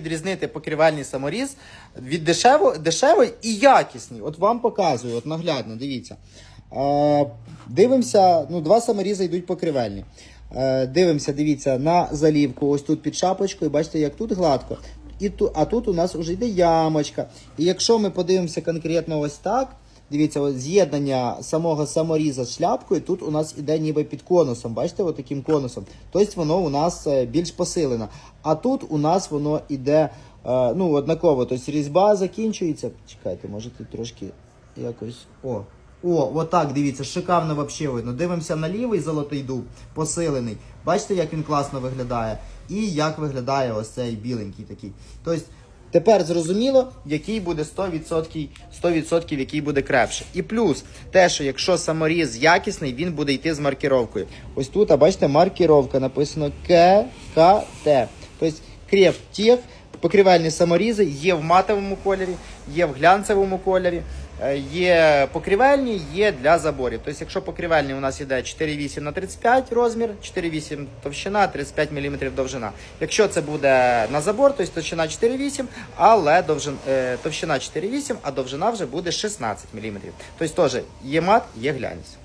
відрізнити покривельний саморіз від дешево, дешевої і якісний. От вам показую, от наглядно, дивіться. Е, дивимося, ну, два саморізи йдуть покривельні. Е, дивимося, дивіться, на залівку, ось тут під шапочкою, бачите, як тут гладко. І ту, а тут у нас вже йде ямочка. І якщо ми подивимося конкретно ось так, дивіться, ось з'єднання самого саморіза з шляпкою, тут у нас іде ніби під конусом, бачите, от таким конусом. Тобто воно у нас е, більш посилено. А тут у нас воно іде е, ну, однаково. Тобто різьба закінчується. Чекайте, може тут трошки якось. О, о, отак, дивіться, шикарно вообще видно. Дивимося на лівий золотий дуб, посилений. Бачите, як він класно виглядає. І як виглядає ось цей біленький такий. Тобто, тепер зрозуміло, який буде 100%, 100% який буде крепше. І плюс те, що якщо саморіз якісний, він буде йти з маркіровкою. Ось тут, а бачите, маркіровка написано ККТ. Тобто Крептех, покривальні саморізи є в матовому кольорі, є в глянцевому кольорі. Е, Є покривальні, є для заборів. Тобто, якщо покривальні у нас іде 4,8 на 35 розмір, 4,8 товщина, 35 мм довжина. Якщо це буде на забор, то товщина 4,8, але довжин, е, товщина 4,8, а довжина вже буде 16 мм. Тобто теж є мат, є глянець.